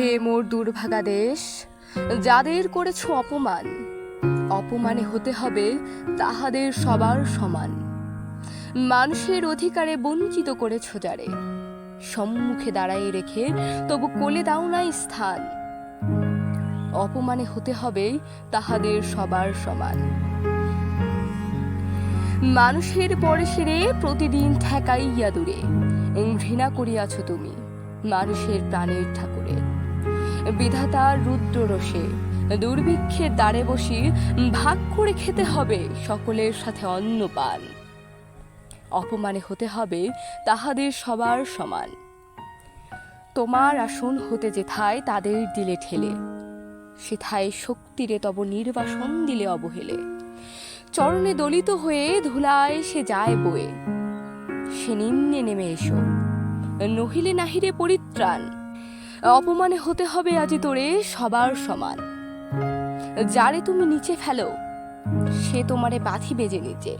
হে মোর দুর্ভাগা দেশ, যাদের করেছ অপমান, অপমানে হতে হবে তাহাদের সবার সমান। মানুষের অধিকারে বঞ্চিত করেছ যারে, সম্মুখে দাঁড়াই রেখে তবু কোলে দাও নাই স্থান। অপমানে হতে হবে তাহাদের সবার সমান। মানুষের পরে সেরে প্রতিদিন ঠেকাইয়া দূরে, ঘৃণা করিয়াছ তুমি মানুষের প্রাণের ঠাকুরে। বিধাতার রুদ্র রসে দুর্ভিক্ষের দ্বারে বসি ভাগ করে খেতে হবে সকলের সাথে অন্ন পান অপমানে হতে হবে তাহাদের সবার সমান। তোমার আসন হতে যেথায় তাদের দিলে ঠেলে। সেথায় শক্তিরে তব নির্বাসন দিলে অবহেলে। চরণে দলিত হয়ে ধুলায় সে যায় বয়ে। সে নিম্নে নেমে এসো। নহিলে নাহিরে পরিত্রাণ। অপমানে হতে হবে আজি তোরে সবার সমান। যারে তুমি নিচে ফেলো, সে তোমারে বাঁধি বেজে নিচে।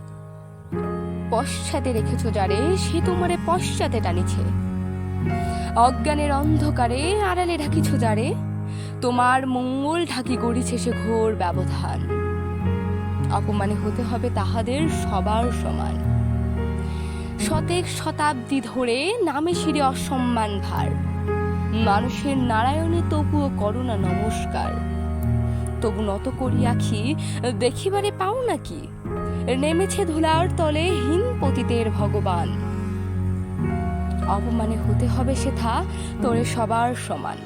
পশ্চাতে রেখেছ যারে, সে তোমারে পশ্চাতে টানিছে। অজ্ঞানের অন্ধকারে আড়ালে ঢাকিছ যারে, তোমার মঙ্গল ঢাকি গড়িছে সে ঘোর ব্যবধান। অপমানে হতে হবে তাহাদের সবার সমান। শতেক শতাব্দী ধরে নামে শিরে অসম্মান ভার। মানুষের নারায়ণে তবুও করুণা নমস্কার। তবু নত করি আখি, দেখিবারে পাও নাকি? নেমেছে ধুলার তলে হীন পতিতের ভগবান। অপমানে হতে হবে সেথা, তোরে সবার সমান।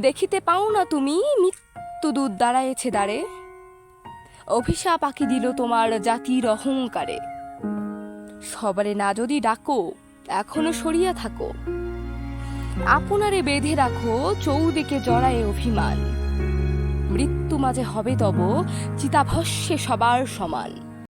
দেখিতে পাও না তুমি, মৃত্যু দূত দাঁড়ায়েছে দাঁড়ে অভিশাপ আঁকি দিল তোমার জাতির অহংকারে। সবারে না যদি ডাকো, এখনও সরিয়া থাকো। আপনারে বেঁধে রাখো চৌদিকে জড়ায় অভিমান। মৃত্যু মাঝে হবে তব চিতাভস্যে সবার সমান।